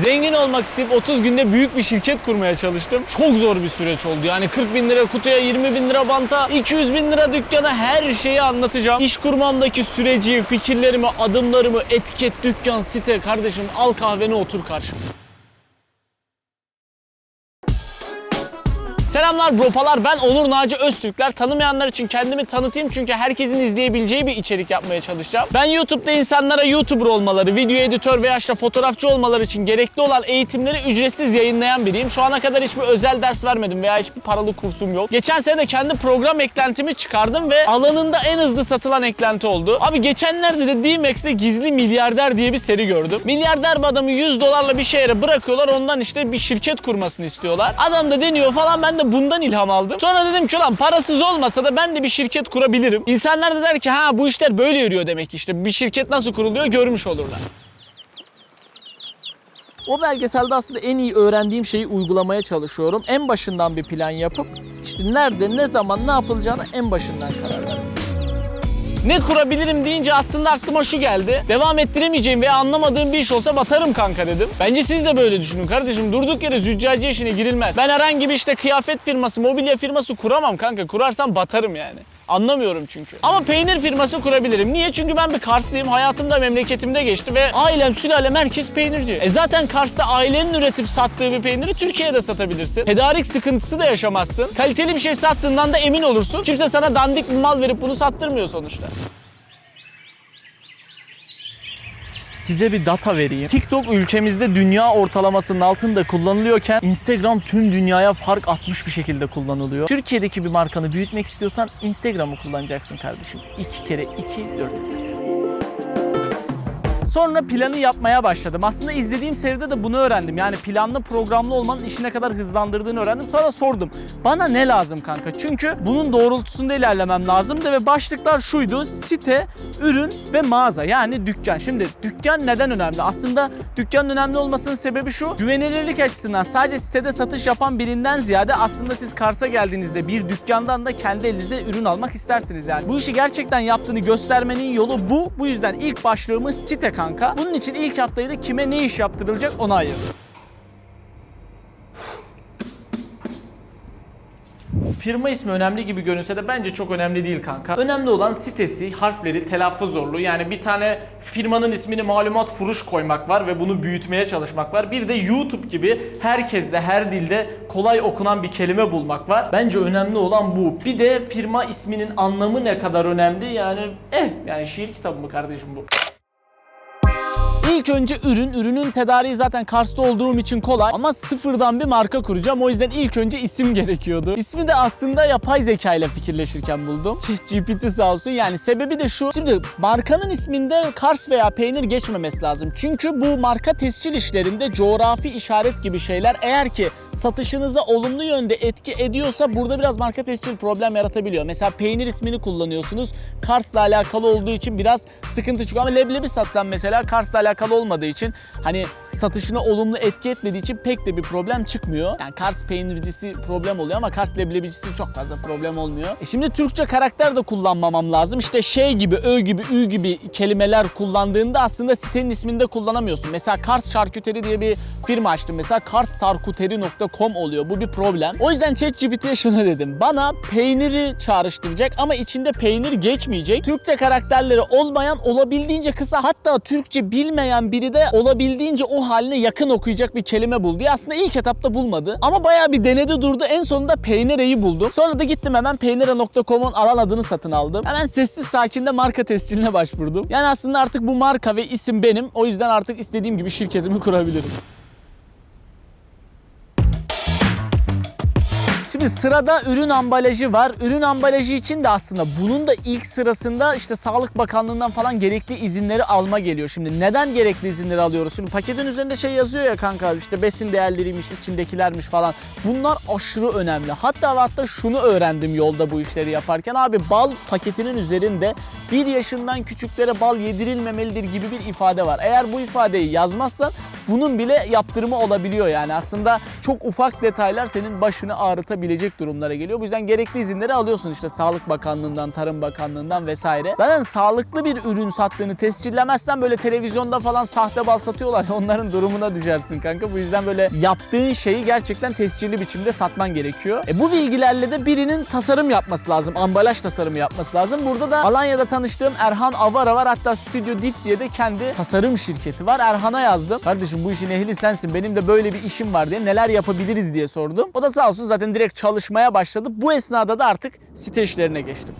Zengin olmak isteyip 30 günde büyük bir şirket kurmaya çalıştım. Çok zor bir süreç oldu. Yani 40 bin lira kutuya, 20 bin lira banta, 200 bin lira dükkana her şeyi anlatacağım. İş kurmamdaki süreci, fikirlerimi, adımlarımı, etiket, dükkan, site kardeşim al kahveni otur karşıma. Selamlar bropalar ben Onur Naci Öztürkler. Tanımayanlar için kendimi tanıtayım çünkü herkesin izleyebileceği bir içerik yapmaya çalışacağım. Ben YouTube'da insanlara YouTuber olmaları, video editör veya işte fotoğrafçı olmaları için gerekli olan eğitimleri ücretsiz yayınlayan biriyim. Şu ana kadar hiçbir özel ders vermedim veya hiçbir paralı kursum yok. Geçen sene de kendi program eklentimi çıkardım ve alanında en hızlı satılan eklenti oldu. Abi geçenlerde de D-Max'te gizli milyarder diye bir seri gördüm. Milyarder bir adamı 100 dolarla bir şehre bırakıyorlar ondan işte bir şirket kurmasını istiyorlar. Adam da deniyor falan ben de bundan ilham aldım. Sonra dedim ki ulan parasız olmasa da ben de bir şirket kurabilirim. İnsanlar da der ki ha bu işler böyle yürüyor demek işte bir şirket nasıl kuruluyor görmüş olurlar. O belgeselde aslında en iyi öğrendiğim şeyi uygulamaya çalışıyorum. En başından bir plan yapıp işte nerede, ne zaman, ne yapılacağını en başından karar verdim. Ne kurabilirim deyince aslında aklıma şu geldi. Devam ettiremeyeceğim veya anlamadığım bir iş olsa batarım kanka dedim. Bence siz de böyle düşünün kardeşim. Durduk yere züccaciye işine girilmez. Ben herhangi bir işte kıyafet firması, mobilya firması kuramam kanka. Kurarsam batarım yani. Anlamıyorum çünkü. Ama peynir firması kurabilirim. Niye? Çünkü ben bir Karslıyım. Hayatım da memleketimde geçti ve ailem, sülalem herkes peynirci. E zaten Kars'ta ailenin üretip sattığı bir peyniri Türkiye'de satabilirsin. Tedarik sıkıntısı da yaşamazsın. Kaliteli bir şey sattığından da emin olursun. Kimse sana dandik bir mal verip bunu sattırmıyor sonuçta. Size bir data vereyim. TikTok ülkemizde dünya ortalamasının altında kullanılıyorken Instagram tüm dünyaya fark atmış bir şekilde kullanılıyor. Türkiye'deki bir markanı büyütmek istiyorsan Instagram'ı kullanacaksın kardeşim. İki kere iki dört eder. Sonra planı yapmaya başladım. Aslında izlediğim seride de bunu öğrendim. Yani planlı programlı olmanın işine kadar hızlandırdığını öğrendim. Sonra sordum. Bana ne lazım kanka? Çünkü bunun doğrultusunda ilerlemem lazımdı ve başlıklar şuydu. Site, ürün ve mağaza. Yani dükkan. Şimdi dükkan neden önemli? Aslında dükkanın önemli olmasının sebebi şu. Güvenilirlik açısından sadece sitede satış yapan birinden ziyade aslında siz Kars'a geldiğinizde bir dükkandan da kendi elinizde ürün almak istersiniz yani. Bu işi gerçekten yaptığını göstermenin yolu bu. Bu yüzden ilk başlığımız site kanka. Bunun için ilk haftayı da kime ne iş yaptırılacak ona ayırdım. Firma ismi önemli gibi görünse de bence çok önemli değil kanka. Önemli olan sitesi, harfleri, telaffuz zorluğu. Yani bir tane firmanın ismini malumat furuş koymak var ve bunu büyütmeye çalışmak var. Bir de YouTube gibi herkeste, her dilde kolay okunan bir kelime bulmak var. Bence önemli olan bu. Bir de firma isminin anlamı ne kadar önemli yani eh yani şiir kitabı mı kardeşim bu? İlk önce ürün. Ürünün tedariği zaten Kars'ta olduğum için kolay. Ama sıfırdan bir marka kuracağım. O yüzden ilk önce isim gerekiyordu. İsmi de aslında yapay zeka ile fikirleşirken buldum. ChatGPT sağ olsun. Yani sebebi de şu. Şimdi markanın isminde Kars veya peynir geçmemesi lazım. Çünkü bu marka tescil işlerinde coğrafi işaret gibi şeyler eğer ki satışınıza olumlu yönde etki ediyorsa burada biraz marka tescil problem yaratabiliyor. Mesela peynir ismini kullanıyorsunuz. Kars'la alakalı olduğu için biraz sıkıntı çıkıyor. Ama leblebi satsan mesela Kars'la alakalı olmadığı için hani satışına olumlu etki etmediği için pek de bir problem çıkmıyor. Yani Kars peynircisi problem oluyor ama Kars leblebicisi çok fazla problem olmuyor. E şimdi Türkçe karakter de kullanmamam lazım. İşte şey gibi, ö gibi, ü gibi kelimeler kullandığında aslında sitenin isminde kullanamıyorsun. Mesela Kars Şarküteri diye bir firma açtım. Mesela karssarkuteri.com oluyor. Bu bir problem. O yüzden ChatGPT'ye şunu dedim. Bana peyniri çağrıştıracak ama içinde peynir geçmeyecek. Türkçe karakterleri olmayan olabildiğince kısa hatta Türkçe bilmeyen biri de olabildiğince o haline yakın okuyacak bir kelime bul diye aslında ilk etapta bulmadı. Ama bayağı bir denedi durdu. En sonunda Peynire'yi buldum. Sonra da gittim hemen peynire.com'un alan adını satın aldım. Hemen sessiz sakinde marka tesciline başvurdum. Yani aslında artık bu marka ve isim benim. O yüzden artık istediğim gibi şirketimi kurabilirim. Şimdi sırada ürün ambalajı var. Ürün ambalajı için de aslında bunun da ilk sırasında işte Sağlık Bakanlığı'ndan falan gerekli izinleri alma geliyor. Şimdi neden gerekli izinleri alıyoruz? Şimdi paketin üzerinde şey yazıyor ya kanka işte besin değerleriymiş, içindekilermiş falan. Bunlar aşırı önemli. Hatta hatta şunu öğrendim yolda bu işleri yaparken. Abi bal paketinin üzerinde bir yaşından küçüklere bal yedirilmemelidir gibi bir ifade var. Eğer bu ifadeyi yazmazsan bunun bile yaptırımı olabiliyor yani. Aslında çok ufak detaylar senin başını ağrıtabiliyor gerekebilecek durumlara geliyor. Bu yüzden gerekli izinleri alıyorsun işte Sağlık Bakanlığı'ndan, Tarım Bakanlığı'ndan vesaire. Zaten sağlıklı bir ürün sattığını tescillemezsen böyle televizyonda falan sahte bal satıyorlar. Onların durumuna düşersin kanka. Bu yüzden böyle yaptığın şeyi gerçekten tescilli biçimde satman gerekiyor. E bu bilgilerle de birinin tasarım yapması lazım. Ambalaj tasarımı yapması lazım. Burada da Alanya'da tanıştığım Erhan Avara var. Hatta Studio Diff diye de kendi tasarım şirketi var. Erhan'a yazdım. Kardeşim bu işin ehli sensin. Benim de böyle bir işim var diye neler yapabiliriz diye sordum. O da sağ olsun zaten direkt çalışmaya başladı. Bu esnada da artık site işlerine geçtim.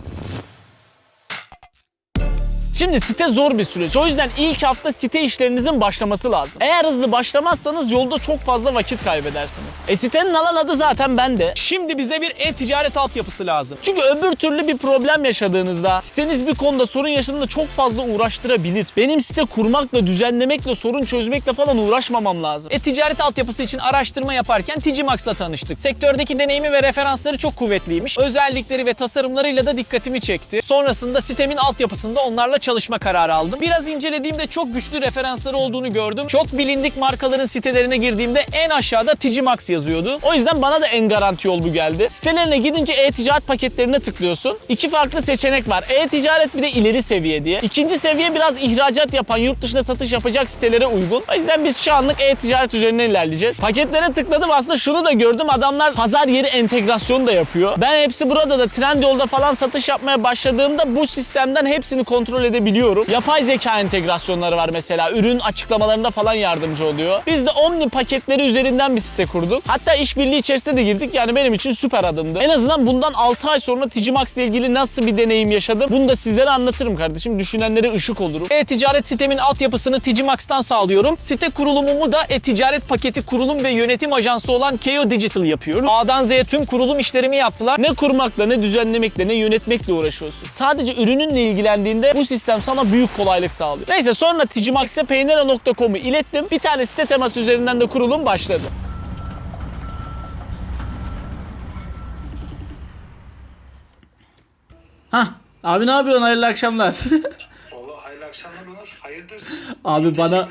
Şimdi site zor bir süreç. O yüzden ilk hafta site işlerinizin başlaması lazım. Eğer hızlı başlamazsanız yolda çok fazla vakit kaybedersiniz. E sitenin alan adı zaten bende. Şimdi bize bir e-ticaret altyapısı lazım. Çünkü öbür türlü bir problem yaşadığınızda, siteniz bir konuda sorun yaşadığında çok fazla uğraştırabilir. Benim site kurmakla, düzenlemekle, sorun çözmekle falan uğraşmamam lazım. E-ticaret altyapısı için araştırma yaparken Ticimax'la tanıştık. Sektördeki deneyimi ve referansları çok kuvvetliymiş. Özellikleri ve tasarımlarıyla da dikkatimi çekti. Sonrasında sitemin altyapısında onlarla çalışma kararı aldım. Biraz incelediğimde çok güçlü referansları olduğunu gördüm. Çok bilindik markaların sitelerine girdiğimde en aşağıda Ticimax yazıyordu. O yüzden bana da en garanti yol bu geldi. Sitelerine gidince e-ticaret paketlerine tıklıyorsun. İki farklı seçenek var. E-ticaret bir de ileri seviye diye. İkinci seviye biraz ihracat yapan, yurt dışına satış yapacak sitelere uygun. O yüzden biz şu anlık e-ticaret üzerinden ilerleyeceğiz. Paketlere tıkladım aslında şunu da gördüm. Adamlar pazar yeri entegrasyonu da yapıyor. Ben hepsi burada da Trendyol'da falan satış yapmaya başladığımda bu sistemden hepsini kontrol edebiliyorum. Yapay zeka entegrasyonları var mesela. Ürün açıklamalarında falan yardımcı oluyor. Biz de Omni paketleri üzerinden bir site kurduk. Hatta işbirliği içerisinde de girdik. Yani benim için süper adımdı. En azından bundan 6 ay sonra Ticimax ile ilgili nasıl bir deneyim yaşadım bunu da sizlere anlatırım kardeşim. Düşünenlere ışık olurum. E-ticaret sistemin altyapısını Ticimax'tan sağlıyorum. Site kurulumumu da e-ticaret paketi kurulum ve yönetim ajansı olan Keo Digital yapıyor. A'dan Z'ye tüm kurulum işlerimi yaptılar. Ne kurmakla, ne düzenlemekle, ne yönetmekle uğraşıyorsun. Sadece ürününle ilgilendiğinde bu sistem sana büyük kolaylık sağlıyor. Neyse sonra Ticimax'e peynira.com'u ilettim. Bir tane site teması üzerinden de kurulum başladı. Hah, abi ne yapıyorsun? Hayırlı akşamlar. Valla hayırlı akşamlar Onur. Hayırdır? Abi İyi bana-.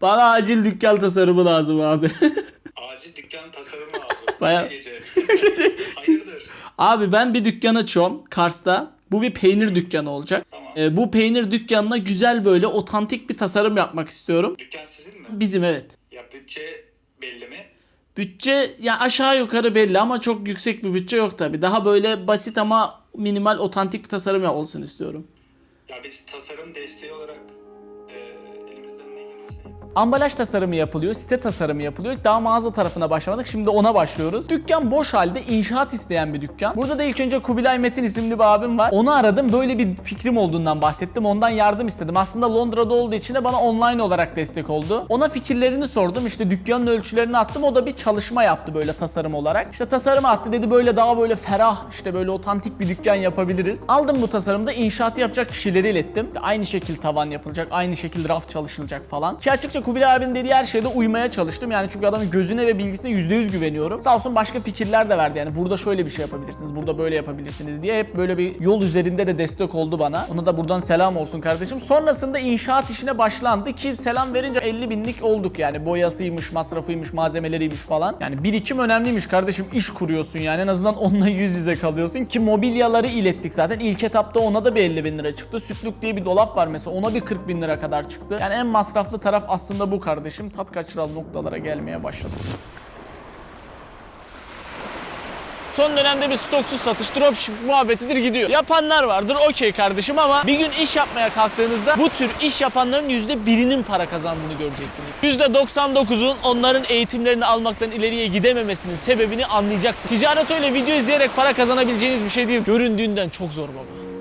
Bana acil dükkan tasarımı lazım abi. Acil dükkan tasarımı lazım. Baya- Gece. Hayırdır? abi ben bir dükkan açıyorum Kars'ta. Bu bir peynir dükkanı olacak. Tamam. Ee, bu peynir dükkanına güzel böyle otantik bir tasarım yapmak istiyorum. Dükkan sizin mi? Bizim evet. Ya bütçe belli mi? Bütçe ya aşağı yukarı belli ama çok yüksek bir bütçe yok tabi. Daha böyle basit ama minimal otantik bir tasarım olsun istiyorum. Ya biz tasarım desteği olarak Ambalaj tasarımı yapılıyor, site tasarımı yapılıyor. Daha mağaza tarafına başlamadık. Şimdi ona başlıyoruz. Dükkan boş halde inşaat isteyen bir dükkan. Burada da ilk önce Kubilay Metin isimli bir abim var. Onu aradım. Böyle bir fikrim olduğundan bahsettim. Ondan yardım istedim. Aslında Londra'da olduğu için de bana online olarak destek oldu. Ona fikirlerini sordum. İşte dükkanın ölçülerini attım. O da bir çalışma yaptı böyle tasarım olarak. İşte tasarımı attı dedi böyle daha böyle ferah işte böyle otantik bir dükkan yapabiliriz. Aldım bu tasarımda inşaatı yapacak kişileri ilettim. İşte aynı şekil tavan yapılacak, aynı şekil raf çalışılacak falan. Ki açıkça Kubilay abinin dediği her şeyde uymaya çalıştım. Yani çünkü adamın gözüne ve bilgisine %100 güveniyorum. Sağ olsun başka fikirler de verdi. Yani burada şöyle bir şey yapabilirsiniz, burada böyle yapabilirsiniz diye hep böyle bir yol üzerinde de destek oldu bana. Ona da buradan selam olsun kardeşim. Sonrasında inşaat işine başlandı ki selam verince 50 binlik olduk yani. Boyasıymış, masrafıymış, malzemeleriymiş falan. Yani birikim önemliymiş kardeşim. İş kuruyorsun yani en azından onunla yüz yüze kalıyorsun ki mobilyaları ilettik zaten. İlk etapta ona da bir 50 bin lira çıktı. Sütlük diye bir dolap var mesela ona bir 40 bin lira kadar çıktı. Yani en masraflı taraf aslında bu kardeşim. Tat kaçıran noktalara gelmeye başladık. Son dönemde bir stoksuz satış, dropship muhabbetidir gidiyor. Yapanlar vardır okey kardeşim ama bir gün iş yapmaya kalktığınızda bu tür iş yapanların yüzde birinin para kazandığını göreceksiniz. Yüzde 99'un onların eğitimlerini almaktan ileriye gidememesinin sebebini anlayacaksınız. Ticaret öyle video izleyerek para kazanabileceğiniz bir şey değil. Göründüğünden çok zor baba.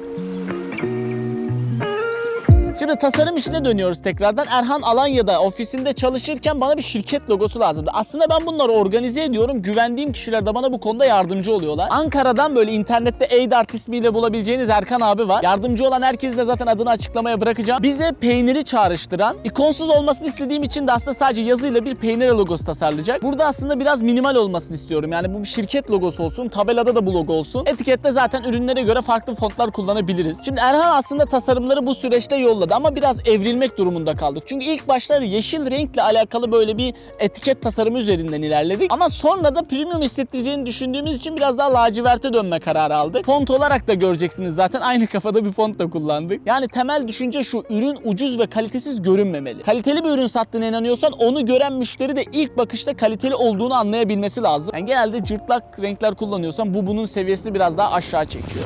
Şimdi tasarım işine dönüyoruz tekrardan. Erhan Alanya'da ofisinde çalışırken bana bir şirket logosu lazımdı. Aslında ben bunları organize ediyorum. Güvendiğim kişiler de bana bu konuda yardımcı oluyorlar. Ankara'dan böyle internette Aidart ismiyle bulabileceğiniz Erkan abi var. Yardımcı olan herkesi de zaten adını açıklamaya bırakacağım. Bize peyniri çağrıştıran, ikonsuz olmasını istediğim için de aslında sadece yazıyla bir peynir logosu tasarlayacak. Burada aslında biraz minimal olmasını istiyorum. Yani bu bir şirket logosu olsun, tabelada da bu logo olsun. Etikette zaten ürünlere göre farklı fontlar kullanabiliriz. Şimdi Erhan aslında tasarımları bu süreçte yolladı. Olmadı ama biraz evrilmek durumunda kaldık. Çünkü ilk başları yeşil renkle alakalı böyle bir etiket tasarımı üzerinden ilerledik. Ama sonra da premium hissettireceğini düşündüğümüz için biraz daha laciverte dönme kararı aldık. Font olarak da göreceksiniz zaten aynı kafada bir font da kullandık. Yani temel düşünce şu ürün ucuz ve kalitesiz görünmemeli. Kaliteli bir ürün sattığına inanıyorsan onu gören müşteri de ilk bakışta kaliteli olduğunu anlayabilmesi lazım. Yani genelde cırtlak renkler kullanıyorsan bu bunun seviyesini biraz daha aşağı çekiyor.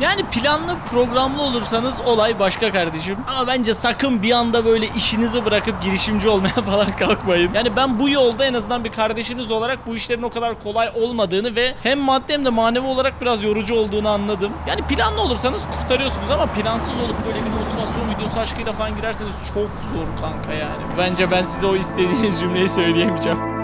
Yani planlı programlı olursanız olay başka kardeşim. Ama bence sakın bir anda böyle işinizi bırakıp girişimci olmaya falan kalkmayın. Yani ben bu yolda en azından bir kardeşiniz olarak bu işlerin o kadar kolay olmadığını ve hem maddi hem de manevi olarak biraz yorucu olduğunu anladım. Yani planlı olursanız kurtarıyorsunuz ama plansız olup böyle bir motivasyon videosu aşkıyla falan girerseniz çok zor kanka yani. Bence ben size o istediğiniz cümleyi söyleyemeyeceğim.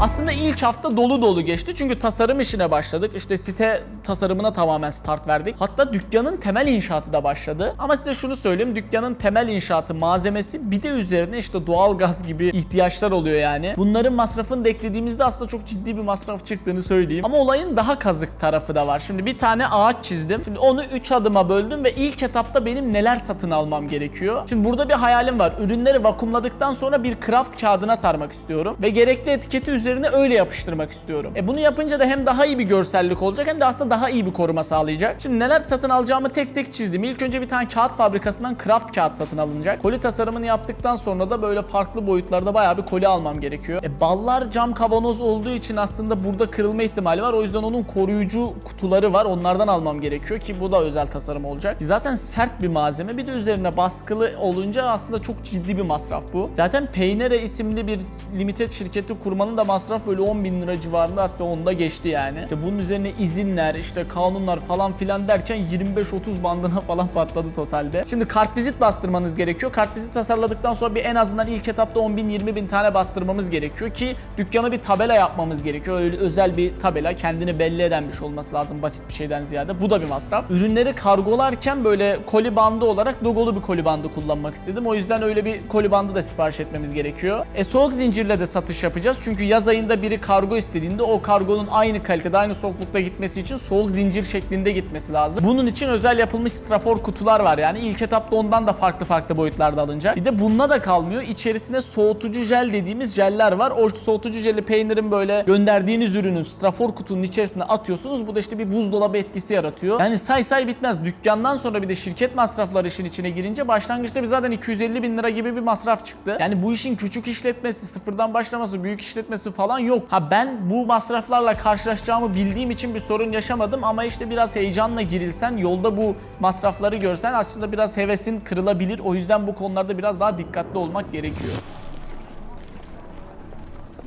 Aslında ilk hafta dolu dolu geçti çünkü tasarım işine başladık. İşte site tasarımına tamamen start verdik. Hatta dükkanın temel inşaatı da başladı. Ama size şunu söyleyeyim. Dükkanın temel inşaatı malzemesi bir de üzerine işte doğalgaz gibi ihtiyaçlar oluyor yani. Bunların masrafını da eklediğimizde aslında çok ciddi bir masraf çıktığını söyleyeyim. Ama olayın daha kazık tarafı da var. Şimdi bir tane ağaç çizdim. Şimdi onu 3 adıma böldüm ve ilk etapta benim neler satın almam gerekiyor. Şimdi burada bir hayalim var. Ürünleri vakumladıktan sonra bir craft kağıdına sarmak istiyorum. Ve gerekli etiketi üzerine öyle yapıştırmak istiyorum. E bunu yapınca da hem daha iyi bir görsellik olacak hem de aslında daha iyi bir koruma sağlayacak. Şimdi neler satın alacağımı tek tek çizdim. İlk önce bir tane kağıt fabrikasından craft kağıt satın alınacak. Koli tasarımını yaptıktan sonra da böyle farklı boyutlarda bayağı bir koli almam gerekiyor. E ballar cam kavanoz olduğu için aslında burada kırılma ihtimali var. O yüzden onun koruyucu kutuları var. Onlardan almam gerekiyor ki bu da özel tasarım olacak. Zaten sert bir malzeme. Bir de üzerine baskılı olunca aslında çok ciddi bir masraf bu. Zaten Peynere isimli bir limited şirketi kurmanın da masraf böyle 10 bin lira civarında hatta onda geçti yani. İşte bunun üzerine izinler, işte kanunlar falan filan derken 25-30 bandına falan patladı totalde. Şimdi kartvizit bastırmanız gerekiyor. Kartvizit tasarladıktan sonra bir en azından ilk etapta 10 bin 20 bin tane bastırmamız gerekiyor ki dükkana bir tabela yapmamız gerekiyor. Öyle özel bir tabela kendini belli eden bir şey olması lazım basit bir şeyden ziyade. Bu da bir masraf. Ürünleri kargolarken böyle koli bandı olarak logolu bir koli bandı kullanmak istedim. O yüzden öyle bir koli bandı da sipariş etmemiz gerekiyor. E soğuk zincirle de satış yapacağız. Çünkü yaz ayında biri kargo istediğinde o kargonun aynı kalitede, aynı soğuklukta gitmesi için soğuk zincir şeklinde gitmesi lazım. Bunun için özel yapılmış strafor kutular var yani. ilk etapta ondan da farklı farklı boyutlarda alınacak. Bir de bununla da kalmıyor. İçerisine soğutucu jel dediğimiz jeller var. O soğutucu jeli peynirin böyle gönderdiğiniz ürünün strafor kutunun içerisine atıyorsunuz. Bu da işte bir buzdolabı etkisi yaratıyor. Yani say say bitmez. Dükkandan sonra bir de şirket masrafları işin içine girince başlangıçta bir zaten 250 bin lira gibi bir masraf çıktı. Yani bu işin küçük işletmesi, sıfırdan başlaması, büyük işletmesi falan yok. Ha ben bu masraflarla karşılaşacağımı bildiğim için bir sorun yaşamadım ama işte biraz heyecanla girilsen, yolda bu masrafları görsen aslında biraz hevesin kırılabilir. O yüzden bu konularda biraz daha dikkatli olmak gerekiyor.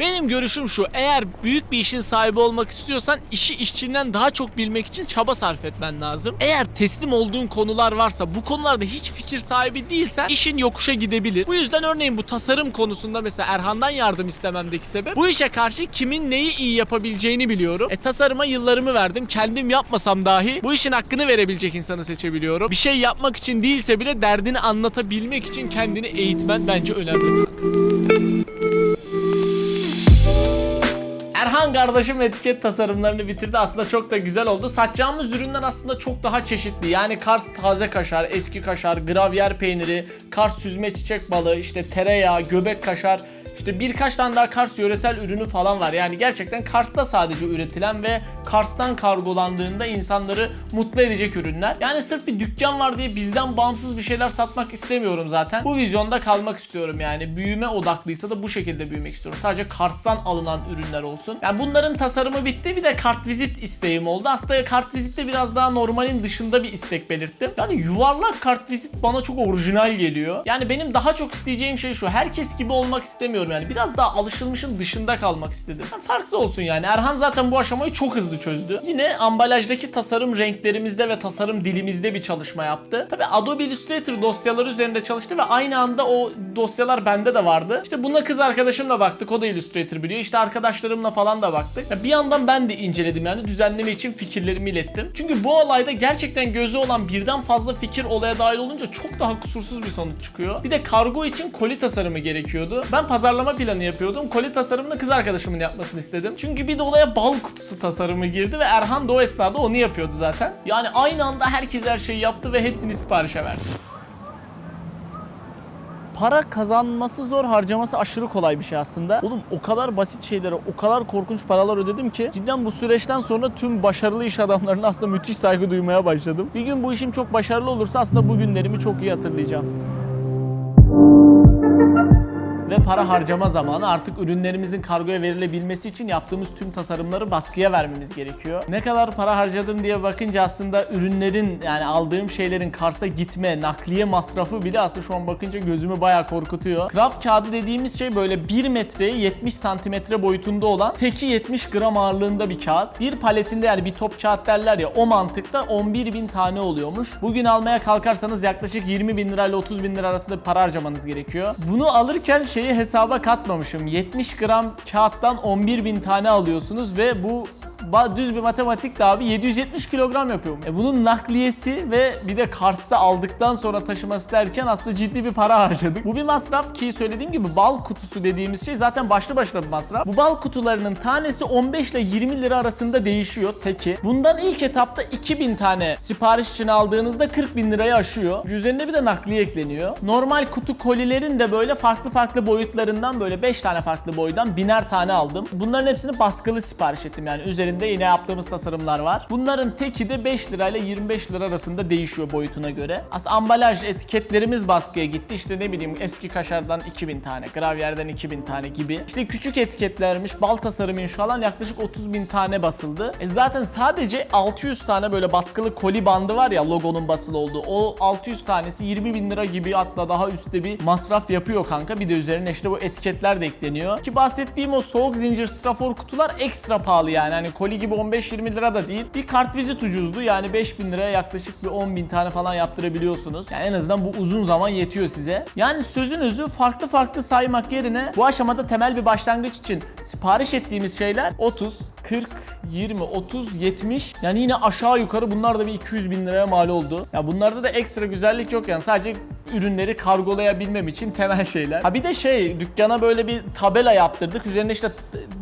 Benim görüşüm şu. Eğer büyük bir işin sahibi olmak istiyorsan işi işçinden daha çok bilmek için çaba sarf etmen lazım. Eğer teslim olduğun konular varsa bu konularda hiç fikir sahibi değilsen işin yokuşa gidebilir. Bu yüzden örneğin bu tasarım konusunda mesela Erhan'dan yardım istememdeki sebep bu işe karşı kimin neyi iyi yapabileceğini biliyorum. E tasarıma yıllarımı verdim. Kendim yapmasam dahi bu işin hakkını verebilecek insanı seçebiliyorum. Bir şey yapmak için değilse bile derdini anlatabilmek için kendini eğitmen bence önemli kanka. Erhan kardeşim etiket tasarımlarını bitirdi. Aslında çok da güzel oldu. Satacağımız ürünler aslında çok daha çeşitli. Yani Kars taze kaşar, eski kaşar, gravyer peyniri, Kars süzme çiçek balığı, işte tereyağı, göbek kaşar, işte birkaç tane daha Kars yöresel ürünü falan var. Yani gerçekten Kars'ta sadece üretilen ve Kars'tan kargolandığında insanları mutlu edecek ürünler. Yani sırf bir dükkan var diye bizden bağımsız bir şeyler satmak istemiyorum zaten. Bu vizyonda kalmak istiyorum yani. Büyüme odaklıysa da bu şekilde büyümek istiyorum. Sadece Kars'tan alınan ürünler olsun. Yani bunların tasarımı bitti. Bir de kartvizit isteğim oldu. Aslında kartvizitte biraz daha normalin dışında bir istek belirttim. Yani yuvarlak kartvizit bana çok orijinal geliyor. Yani benim daha çok isteyeceğim şey şu. Herkes gibi olmak istemiyorum yani. Biraz daha alışılmışın dışında kalmak istedim. Yani farklı olsun yani. Erhan zaten bu aşamayı çok hızlı çözdü. Yine ambalajdaki tasarım renklerimizde ve tasarım dilimizde bir çalışma yaptı. Tabi Adobe Illustrator dosyaları üzerinde çalıştı ve aynı anda o dosyalar bende de vardı. İşte buna kız arkadaşımla baktık. O da Illustrator biliyor. İşte arkadaşlarımla falan da baktık. Ya bir yandan ben de inceledim yani. Düzenleme için fikirlerimi ilettim. Çünkü bu olayda gerçekten gözü olan birden fazla fikir olaya dahil olunca çok daha kusursuz bir sonuç çıkıyor. Bir de kargo için koli tasarımı gerekiyordu. Ben pazar pazarlama planı yapıyordum. Koli tasarımını kız arkadaşımın yapmasını istedim. Çünkü bir de olaya bal kutusu tasarımı girdi ve Erhan da o esnada onu yapıyordu zaten. Yani aynı anda herkes her şeyi yaptı ve hepsini siparişe verdi. Para kazanması zor, harcaması aşırı kolay bir şey aslında. Oğlum o kadar basit şeylere o kadar korkunç paralar ödedim ki cidden bu süreçten sonra tüm başarılı iş adamlarına aslında müthiş saygı duymaya başladım. Bir gün bu işim çok başarılı olursa aslında bu günlerimi çok iyi hatırlayacağım. Ve para harcama zamanı artık ürünlerimizin kargoya verilebilmesi için yaptığımız tüm tasarımları baskıya vermemiz gerekiyor. Ne kadar para harcadım diye bakınca aslında ürünlerin yani aldığım şeylerin Kars'a gitme, nakliye masrafı bile aslında şu an bakınca gözümü bayağı korkutuyor. Kraft kağıdı dediğimiz şey böyle 1 metreye 70 santimetre boyutunda olan teki 70 gram ağırlığında bir kağıt. Bir paletinde yani bir top kağıt derler ya o mantıkta 11 bin tane oluyormuş. Bugün almaya kalkarsanız yaklaşık 20 bin lirayla 30 bin lira arasında para harcamanız gerekiyor. Bunu alırken şeyi hesaba katmamışım. 70 gram kağıttan 11 bin tane alıyorsunuz ve bu düz bir matematik de abi 770 kilogram yapıyor. E bunun nakliyesi ve bir de Kars'ta aldıktan sonra taşıması derken aslında ciddi bir para harcadık. Bu bir masraf ki söylediğim gibi bal kutusu dediğimiz şey zaten başlı başına bir masraf. Bu bal kutularının tanesi 15 ile 20 lira arasında değişiyor teki. Bundan ilk etapta 2000 tane sipariş için aldığınızda 40 bin lirayı aşıyor. Üzerine bir de nakliye ekleniyor. Normal kutu kolilerin de böyle farklı farklı boyutlarından böyle 5 tane farklı boydan biner tane aldım. Bunların hepsini baskılı sipariş ettim yani üzerinde yine yaptığımız tasarımlar var. Bunların teki de 5 lirayla 25 lira arasında değişiyor boyutuna göre. Aslında ambalaj etiketlerimiz baskıya gitti. İşte ne bileyim eski kaşardan 2000 tane, gravyerden 2000 tane gibi. İşte küçük etiketlermiş, bal tasarımıymış falan yaklaşık 30 bin tane basıldı. E zaten sadece 600 tane böyle baskılı koli bandı var ya logonun basılı olduğu. O 600 tanesi 20 bin lira gibi hatta daha üstte bir masraf yapıyor kanka. Bir de üzerine işte bu etiketler de ekleniyor. Ki bahsettiğim o soğuk zincir strafor kutular ekstra pahalı yani. Hani koli gibi 15-20 lira da değil. Bir kartvizit ucuzdu yani 5000 liraya yaklaşık bir 10 bin tane falan yaptırabiliyorsunuz. Yani en azından bu uzun zaman yetiyor size. Yani sözün özü farklı farklı saymak yerine bu aşamada temel bir başlangıç için sipariş ettiğimiz şeyler 30, 40, 20, 30, 70 yani yine aşağı yukarı bunlar da bir 200 bin liraya mal oldu. Ya bunlarda da ekstra güzellik yok yani sadece ürünleri kargolayabilmem için temel şeyler. Ha bir de şey dükkana böyle bir tabela yaptırdık. Üzerine işte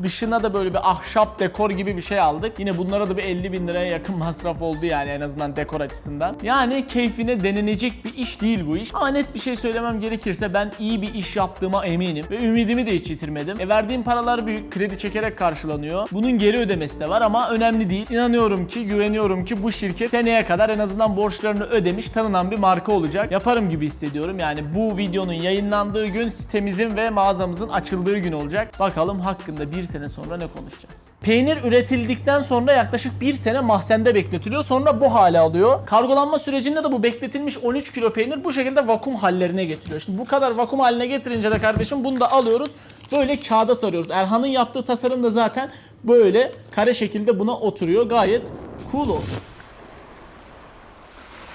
dışına da böyle bir ahşap dekor gibi bir şey aldık. Yine bunlara da bir 50 bin liraya yakın masraf oldu yani en azından dekor açısından. Yani keyfine denenecek bir iş değil bu iş. Ama net bir şey söylemem gerekirse ben iyi bir iş yaptığıma eminim. Ve ümidimi de hiç yitirmedim. E verdiğim paralar büyük. Kredi çekerek karşılanıyor. Bunun geri ödemesi de var ama önemli değil. İnanıyorum ki, güveniyorum ki bu şirket seneye kadar en azından borçlarını ödemiş, tanınan bir marka olacak. Yaparım gibi hissediyorum. Yani bu videonun yayınlandığı gün sitemizin ve mağazamızın açıldığı gün olacak. Bakalım hakkında bir sene sonra ne konuşacağız. Peynir üretildikten sonra yaklaşık bir sene mahzende bekletiliyor. Sonra bu hale alıyor. Kargolanma sürecinde de bu bekletilmiş 13 kilo peynir bu şekilde vakum hallerine getiriyor. Şimdi bu kadar vakum haline getirince de kardeşim bunu da alıyoruz. Böyle kağıda sarıyoruz. Erhan'ın yaptığı tasarım da zaten böyle kare şekilde buna oturuyor. Gayet cool oldu.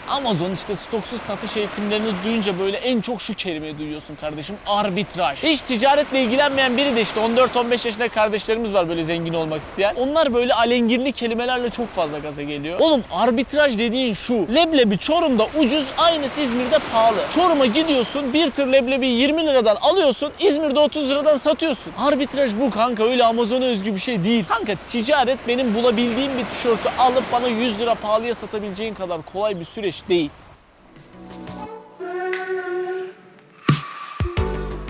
Amazon işte stoksuz satış eğitimlerini duyunca böyle en çok şu kelimeyi duyuyorsun kardeşim. Arbitraj. Hiç ticaretle ilgilenmeyen biri de işte 14-15 yaşında kardeşlerimiz var böyle zengin olmak isteyen. Onlar böyle alengirli kelimelerle çok fazla gaza geliyor. Oğlum arbitraj dediğin şu. Leblebi Çorum'da ucuz, aynısı İzmir'de pahalı. Çorum'a gidiyorsun bir tır leblebi 20 liradan alıyorsun, İzmir'de 30 liradan satıyorsun. Arbitraj bu kanka öyle Amazon'a özgü bir şey değil. Kanka ticaret benim bulabildiğim bir tişörtü alıp bana 100 lira pahalıya satabileceğin kadar kolay bir süreç değil.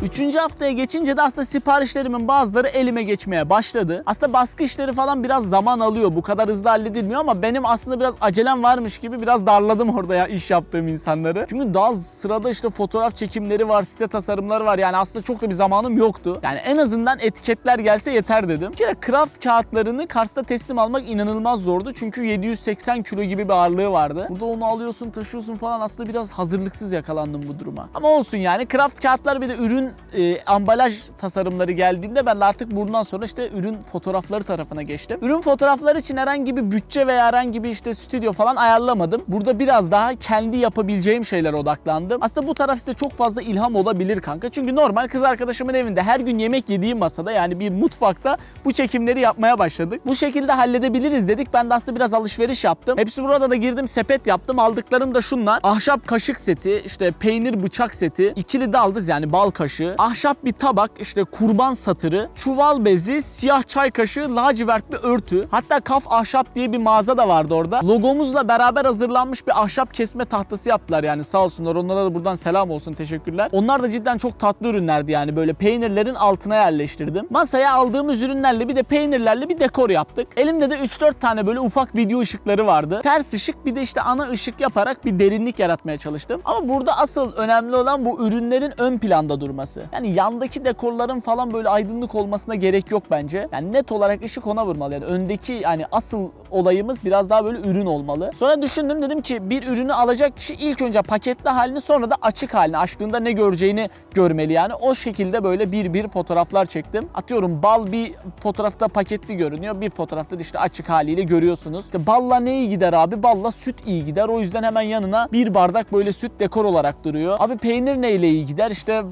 Üçüncü haftaya geçince de aslında siparişlerimin bazıları elime geçmeye başladı. Aslında baskı işleri falan biraz zaman alıyor. Bu kadar hızlı halledilmiyor ama benim aslında biraz acelem varmış gibi biraz darladım orada ya iş yaptığım insanları. Çünkü daha sırada işte fotoğraf çekimleri var, site tasarımları var. Yani aslında çok da bir zamanım yoktu. Yani en azından etiketler gelse yeter dedim. Bir kere craft kağıtlarını Kars'ta teslim almak inanılmaz zordu. Çünkü 780 kilo gibi bir ağırlığı vardı. Burada onu alıyorsun, taşıyorsun falan. Aslında biraz hazırlıksız yakalandım bu duruma. Ama olsun yani craft kağıtlar bir de ürün e, ambalaj tasarımları geldiğinde ben de artık buradan sonra işte ürün fotoğrafları tarafına geçtim. Ürün fotoğrafları için herhangi bir bütçe veya herhangi bir işte stüdyo falan ayarlamadım. Burada biraz daha kendi yapabileceğim şeylere odaklandım. Aslında bu taraf size çok fazla ilham olabilir kanka. Çünkü normal kız arkadaşımın evinde her gün yemek yediğim masada yani bir mutfakta bu çekimleri yapmaya başladık. Bu şekilde halledebiliriz dedik. Ben de aslında biraz alışveriş yaptım. Hepsi burada da girdim sepet yaptım. Aldıklarım da şunlar. Ahşap kaşık seti, işte peynir bıçak seti, ikili daldız yani bal kaşığı, kaşığı, ahşap bir tabak, işte kurban satırı, çuval bezi, siyah çay kaşığı, lacivert bir örtü. Hatta Kaf Ahşap diye bir mağaza da vardı orada. Logomuzla beraber hazırlanmış bir ahşap kesme tahtası yaptılar yani sağ olsunlar. Onlara da buradan selam olsun teşekkürler. Onlar da cidden çok tatlı ürünlerdi yani böyle peynirlerin altına yerleştirdim. Masaya aldığımız ürünlerle bir de peynirlerle bir dekor yaptık. Elimde de 3-4 tane böyle ufak video ışıkları vardı. Ters ışık bir de işte ana ışık yaparak bir derinlik yaratmaya çalıştım. Ama burada asıl önemli olan bu ürünlerin ön planda durması. Yani yandaki dekorların falan böyle aydınlık olmasına gerek yok bence. Yani net olarak ışık ona vurmalı. Yani öndeki yani asıl olayımız biraz daha böyle ürün olmalı. Sonra düşündüm dedim ki bir ürünü alacak kişi ilk önce paketli halini sonra da açık halini açtığında ne göreceğini görmeli yani. O şekilde böyle bir bir fotoğraflar çektim. Atıyorum bal bir fotoğrafta paketli görünüyor. Bir fotoğrafta işte açık haliyle görüyorsunuz. İşte balla ne iyi gider abi? Balla süt iyi gider. O yüzden hemen yanına bir bardak böyle süt dekor olarak duruyor. Abi peynir neyle iyi gider? İşte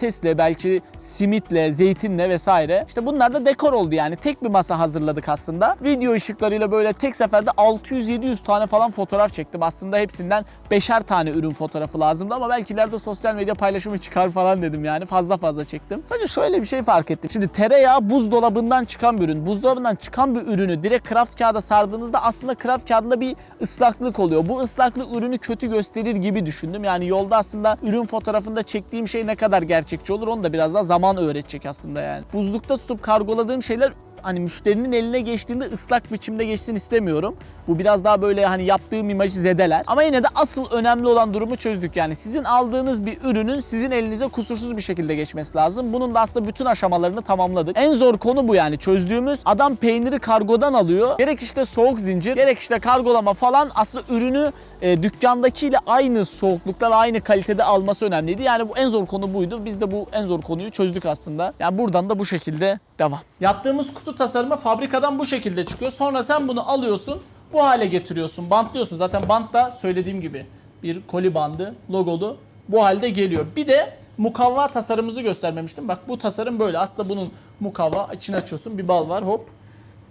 domatesle belki simitle, zeytinle vesaire. İşte bunlar da dekor oldu yani. Tek bir masa hazırladık aslında. Video ışıklarıyla böyle tek seferde 600-700 tane falan fotoğraf çektim. Aslında hepsinden beşer tane ürün fotoğrafı lazımdı ama belki ileride sosyal medya paylaşımı çıkar falan dedim yani. Fazla fazla çektim. Sadece şöyle bir şey fark ettim. Şimdi tereyağı buzdolabından çıkan bir ürün. Buzdolabından çıkan bir ürünü direkt kraft kağıda sardığınızda aslında kraft kağıdında bir ıslaklık oluyor. Bu ıslaklık ürünü kötü gösterir gibi düşündüm. Yani yolda aslında ürün fotoğrafında çektiğim şey ne kadar gerçekçi olur onu da biraz daha zaman öğretecek aslında yani. Buzlukta tutup kargoladığım şeyler hani müşterinin eline geçtiğinde ıslak biçimde geçsin istemiyorum. Bu biraz daha böyle hani yaptığım imajı zedeler. Ama yine de asıl önemli olan durumu çözdük. Yani sizin aldığınız bir ürünün sizin elinize kusursuz bir şekilde geçmesi lazım. Bunun da aslında bütün aşamalarını tamamladık. En zor konu bu yani çözdüğümüz. Adam peyniri kargodan alıyor. Gerek işte soğuk zincir, gerek işte kargolama falan aslında ürünü e, dükkandakiyle aynı soğuklukta ve aynı kalitede alması önemliydi. Yani bu en zor konu buydu. Biz de bu en zor konuyu çözdük aslında. Yani buradan da bu şekilde devam. Yaptığımız kutu tasarımı fabrikadan bu şekilde çıkıyor. Sonra sen bunu alıyorsun, bu hale getiriyorsun, bantlıyorsun. Zaten bant da söylediğim gibi bir koli bandı, logolu bu halde geliyor. Bir de mukavva tasarımımızı göstermemiştim. Bak bu tasarım böyle. Aslında bunun mukavva içini açıyorsun. Bir bal var hop.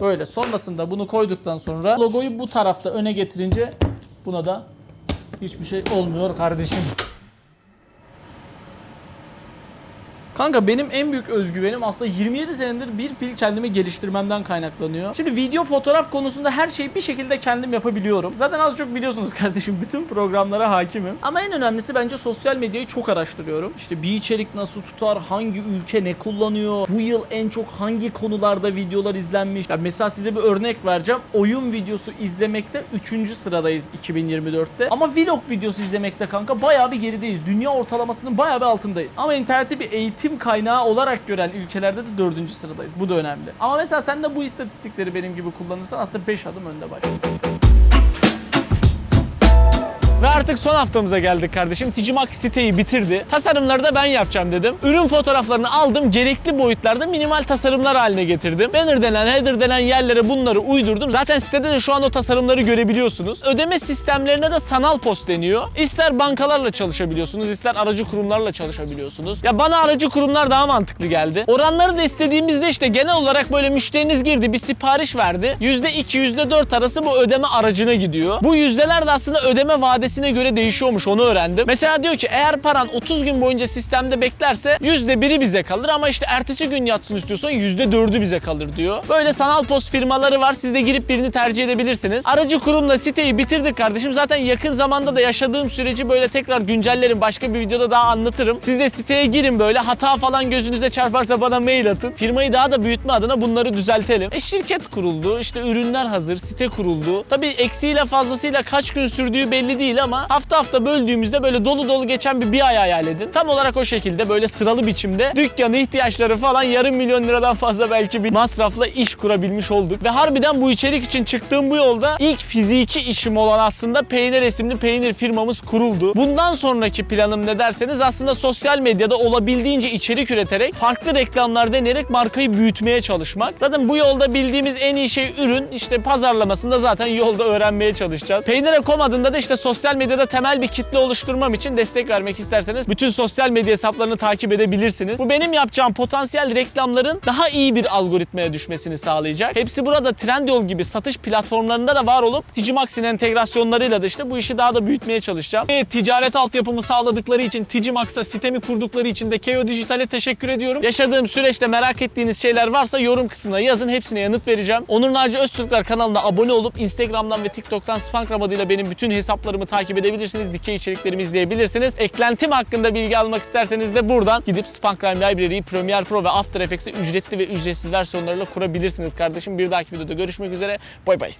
Böyle. Sonrasında bunu koyduktan sonra logoyu bu tarafta öne getirince buna da hiçbir şey olmuyor kardeşim. Kanka benim en büyük özgüvenim aslında 27 senedir bir fil kendimi geliştirmemden kaynaklanıyor. Şimdi video fotoğraf konusunda her şeyi bir şekilde kendim yapabiliyorum. Zaten az çok biliyorsunuz kardeşim bütün programlara hakimim. Ama en önemlisi bence sosyal medyayı çok araştırıyorum. İşte bir içerik nasıl tutar, hangi ülke ne kullanıyor, bu yıl en çok hangi konularda videolar izlenmiş. Ya mesela size bir örnek vereceğim. Oyun videosu izlemekte 3. sıradayız 2024'te. Ama vlog videosu izlemekte kanka bayağı bir gerideyiz. Dünya ortalamasının bayağı bir altındayız. Ama interneti bir eğitim kaynağı olarak gören ülkelerde de 4. sıradayız. Bu da önemli. Ama mesela sen de bu istatistikleri benim gibi kullanırsan aslında 5 adım önde başlıyorsun. Ve artık son haftamıza geldik kardeşim. Ticimax siteyi bitirdi. Tasarımları da ben yapacağım dedim. Ürün fotoğraflarını aldım. Gerekli boyutlarda minimal tasarımlar haline getirdim. Banner denen, header denen yerlere bunları uydurdum. Zaten sitede de şu an o tasarımları görebiliyorsunuz. Ödeme sistemlerine de sanal post deniyor. İster bankalarla çalışabiliyorsunuz, ister aracı kurumlarla çalışabiliyorsunuz. Ya bana aracı kurumlar daha mantıklı geldi. Oranları da istediğimizde işte genel olarak böyle müşteriniz girdi, bir sipariş verdi. %2, %4 arası bu ödeme aracına gidiyor. Bu yüzdeler de aslında ödeme vadesine göre değişiyormuş onu öğrendim. Mesela diyor ki eğer paran 30 gün boyunca sistemde beklerse %1'i bize kalır ama işte ertesi gün yatsın istiyorsan %4'ü bize kalır diyor. Böyle sanal post firmaları var. Siz de girip birini tercih edebilirsiniz. Aracı kurumla siteyi bitirdik kardeşim. Zaten yakın zamanda da yaşadığım süreci böyle tekrar güncellerim. Başka bir videoda daha anlatırım. Siz de siteye girin böyle. Hata falan gözünüze çarparsa bana mail atın. Firmayı daha da büyütme adına bunları düzeltelim. E şirket kuruldu. işte ürünler hazır. Site kuruldu. Tabii eksiğiyle fazlasıyla kaç gün sürdüğü belli değil ama hafta hafta böldüğümüzde böyle dolu dolu geçen bir bir ay hayal edin. Tam olarak o şekilde böyle sıralı biçimde dükkanı ihtiyaçları falan yarım milyon liradan fazla belki bir masrafla iş kurabilmiş olduk. Ve harbiden bu içerik için çıktığım bu yolda ilk fiziki işim olan aslında Peynir isimli peynir firmamız kuruldu. Bundan sonraki planım ne derseniz aslında sosyal medyada olabildiğince içerik üreterek farklı reklamlar denerek markayı büyütmeye çalışmak. Zaten bu yolda bildiğimiz en iyi şey ürün. İşte pazarlamasında zaten yolda öğrenmeye çalışacağız. Peynire.com adında da işte sosyal sosyal medyada temel bir kitle oluşturmam için destek vermek isterseniz bütün sosyal medya hesaplarını takip edebilirsiniz. Bu benim yapacağım potansiyel reklamların daha iyi bir algoritmaya düşmesini sağlayacak. Hepsi burada Trendyol gibi satış platformlarında da var olup Ticimax'in entegrasyonlarıyla da işte bu işi daha da büyütmeye çalışacağım. Ve ticaret altyapımı sağladıkları için Ticimax'a sitemi kurdukları için de Keo Dijital'e teşekkür ediyorum. Yaşadığım süreçte merak ettiğiniz şeyler varsa yorum kısmına yazın. Hepsine yanıt vereceğim. Onur Naci Öztürkler kanalına abone olup Instagram'dan ve TikTok'tan Spankram adıyla benim bütün hesaplarımı takip edebilirsiniz. Dikey içeriklerimi izleyebilirsiniz. Eklentim hakkında bilgi almak isterseniz de buradan gidip Spankram Library'yi Premiere Pro ve After Effects'i ücretli ve ücretsiz versiyonlarıyla kurabilirsiniz kardeşim. Bir dahaki videoda görüşmek üzere. Bay bay.